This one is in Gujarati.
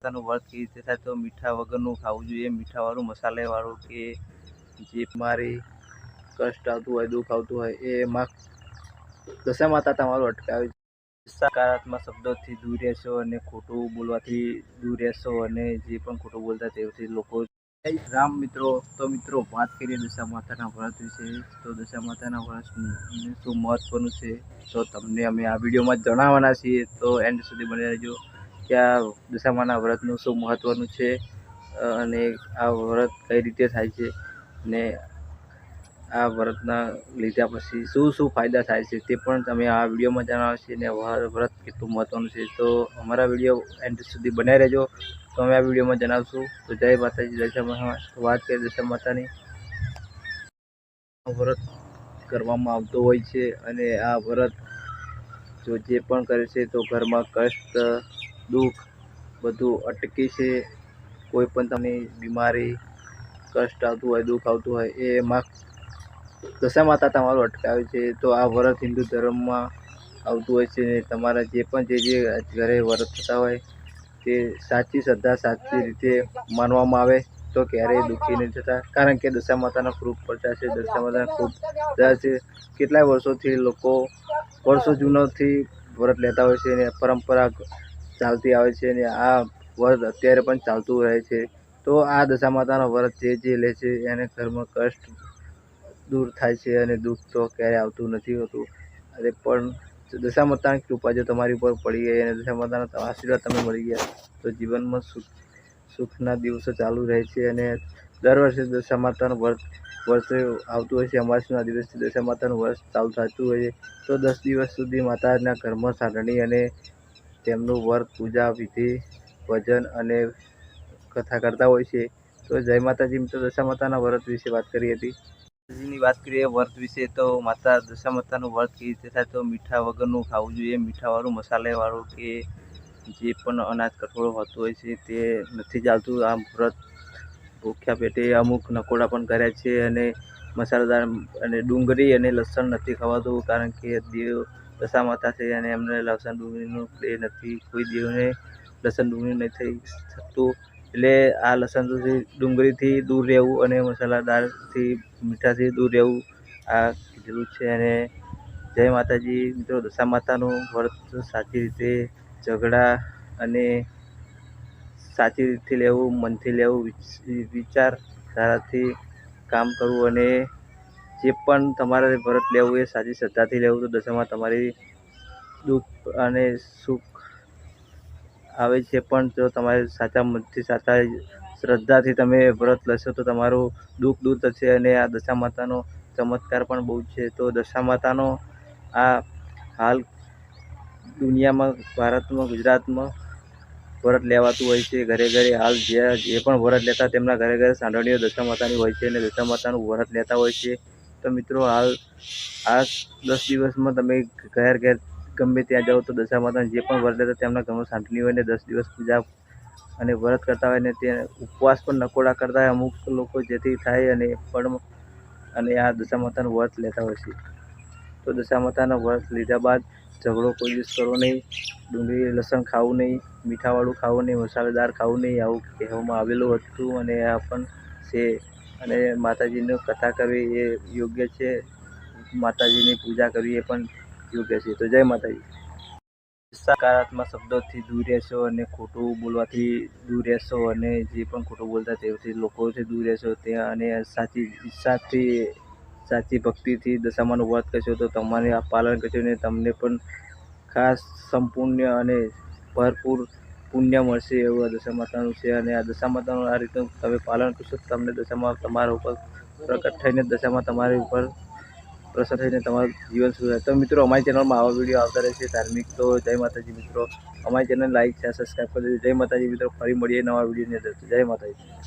પોતાનું વર્ક કેવી રીતે થાય તો મીઠા વગરનું ખાવું જોઈએ. મીઠાવાળું, મસાલેવાળું કે જે મારી કષ્ટ આવતું હોય, દુઃખ આવતું હોય, એ એમાં દશા માતા તમારું અટકાવે સકારાત્મક શબ્દોથી દૂર રહેશો અને ખોટું બોલવાથી દૂર રહેશો અને જે પણ ખોટું બોલતા તેઓથી લોકો રામ મિત્રો, તો મિત્રો વાત કરીએ દશા માતાના વ્રત વિશે. તો દશા માતાના વ્રત શું મહત્વનું છે? તો તમને અમે આ વિડીયોમાં જણાવવાના છીએ. તો એન્ડ સુધી બની રહેજો. કે આ દશામાના વ્રતનું શું મહત્વનું છે અને આ વ્રત કઈ રીતે થાય છે, ને આ વ્રતના લીધા પછી શું શું ફાયદા થાય છે તે પણ તમે આ વિડીયોમાં જણાવશે ને વ્રત કેટલું મહત્વનું છે. તો અમારા વીડિયો એન્ડ સુધી બનાવી રહેજો. તો અમે આ વિડીયોમાં જણાવશું. તો જય માતાજી દશા માતા વાત કરીએ દશા માતાની. વ્રત કરવામાં આવતો હોય છે અને આ વ્રત જો જે પણ કરે છે તો ઘરમાં કષ્ટ દુઃખ બધું અટકે છે. કોઈ પણ તમને બીમારી, કષ્ટ આવતું હોય, દુઃખ આવતું હોય, એ એમાં દશા માતા તમારું અટકાવે છે. તો આ વ્રત હિન્દુ ધર્મમાં આવતું હોય છે તમારા જે પણ જે જે ઘરે વ્રત થતા હોય તે સાચી શ્રદ્ધા, સાચી રીતે માનવામાં આવે તો ક્યારેય દુઃખી નહીં થતા. કારણ કે દશા માતાના ખૂબ પ્રચાર છે દશા માતાના ખૂબ છે કેટલાય વર્ષોથી લોકો વર્ષો જૂનોથી વ્રત લેતા હોય છે અને પરંપરા ચાલતી આવે છે અને આ વ્રત અત્યારે પણ ચાલતું રહે છે. તો આ દશા માતાનો વ્રત જે જે લે છે એને ઘરમાં કષ્ટ દૂર થાય છે અને દુઃખ તો ક્યારેય આવતું નથી હોતું. અને પણ દશા માતાની કૃપા જો તમારી ઉપર પડી ગઈ અને દશા માતાના આશીર્વાદ તમે મળી ગયા, તો જીવનમાં સુખ, સુખના દિવસો ચાલુ રહે છે અને દર વર્ષે દશા માતાનું વ્રત વર્ષે આવતું હોય છે, અમાસના દિવસથી દશા માતાનું વર્ષ ચાલુ થતું હોય છે. તો દસ દિવસ સુધી માતાના ઘરમાં સાંઢણી અને તેમનું વ્રત પૂજા, વિધિ, ભજન અને કથા કરતા હોય છે. તો જય માતાજી મિત્રો દશા માતાના વ્રત વિશે વાત કરી હતી. માતાજીની વાત કરીએ વ્રત વિશે, તો માતા દશા માતાનું વ્રત કેવી રીતે થાય? તો મીઠા વગરનું ખાવું જોઈએ. મીઠાવાળું, મસાલેવાળું કે જે પણ અનાજ કઠોળ હોતું હોય છે, તે નથી ચાલતું. આમ વ્રત ભૂખ્યા પેટે અમુક નકોડા પણ કર્યા છે અને મસાલેદાર અને ડુંગળી અને લસણ નથી ખવાતું, કારણ કે દેવ દશા માતા છે અને એમને લસણ ડુંગળીનું પ્લે નથી, કોઈ દેવને લસણ ડુંગળી નહીં થઈ શકતું. એટલે આ લસણ ડુંગળીથી દૂર રહેવું અને મસાલાદારથી, મીઠાથી દૂર રહેવું, આ કીધેલું છે. અને જય માતાજી, મિત્રો, દશા માતાનું વ્રત સાચી રીતે ઝઘડા અને સાચી રીતથી લેવું, મનથી લેવું, વિચ- વિચારધારાથી કામ કરવું અને જે પણ તમારે વ્રત લેવું એ સાચી શ્રદ્ધાથી લેવું, તો દશામાં તમારી દુઃખ અને સુખ આવે છે. પણ જો તમારે સાચા મનથી, સાચા શ્રદ્ધાથી તમે વ્રત લેશો, તો તમારું દુઃખ દૂર થશે અને આ દશા માતાનો ચમત્કાર પણ બહુ છે. તો દશા માતાનો આ હાલ દુનિયામાં, ભારતમાં, ગુજરાતમાં વ્રત લેવાતું હોય છે. ઘરે ઘરે હાલ જે જે પણ વ્રત લેતા, તેમના ઘરે ઘરે સાંડણીઓ દશા માતાની હોય છે અને દશા માતાનું વ્રત લેતા હોય છે. તો મિત્રો, હાલ આ દસ દિવસમાં તમે ઘેર ઘેર ગમે ત્યાં જાઓ તો દશા માતાને જે પણ વ્રત લેતા તેમના ઘરમાં સાંઢણી હોય ને દસ દિવસ પૂજા અને વ્રત કરતા હોય ને તે ઉપવાસ પણ નકોડા કરતા હોય અમુક લોકો જેથી થાય અને પણ અને આ દશા માતાનું વ્રત લેતા હોય છે. તો દશા માતાના વ્રત લીધા બાદ ઝઘડો કોઈ દિવસ કરવો નહીં, ડુંગળી, લસણ ખાવું નહીં, મીઠાવાળું ખાવું નહીં, મસાલેદાર ખાવું નહીં, આવું કહેવામાં આવેલું હતું અને આ પણ છે. અને માતાજીની કથા કરવી એ યોગ્ય છે. માતાજીની પૂજા કરવી એ પણ યોગ્ય છે. તો જય માતાજી. સકારાત્મક શબ્દોથી દૂર રહેશો અને ખોટું બોલવાથી દૂર રહેશો અને જે પણ ખોટું બોલતા તેઓથી લોકોથી દૂર રહેશો. ત્યાં અને સાચી ઈચ્છાથી, સાચી ભક્તિથી દશામાનું વ્રત કરશો તો તમારે આ પાલન કરશો અને તમને પણ ખાસ સંપૂર્ણ અને ભરપૂર પુણ્ય મળશે એવું આ દશા માતાનું છે અને આ દશા માતાનું આ રીતનું તમે પાલન કરશો તમને દશામાં તમારા ઉપર પ્રગટ થઈને દશામાં તમારી ઉપર પ્રસન્ન થઈને તમારું જીવન સુધારે. તો મિત્રો, અમારી ચેનલમાં આવા વીડિયો આવતા રહેશે ધાર્મિક. તો જય માતાજી મિત્રો, અમારી ચેનલ લાઈક છે સબસ્ક્રાઈબ કરી દેજો. જય માતાજી મિત્રો, ફરી મળીએ નવા વિડીયોની અંદર. જય માતાજી.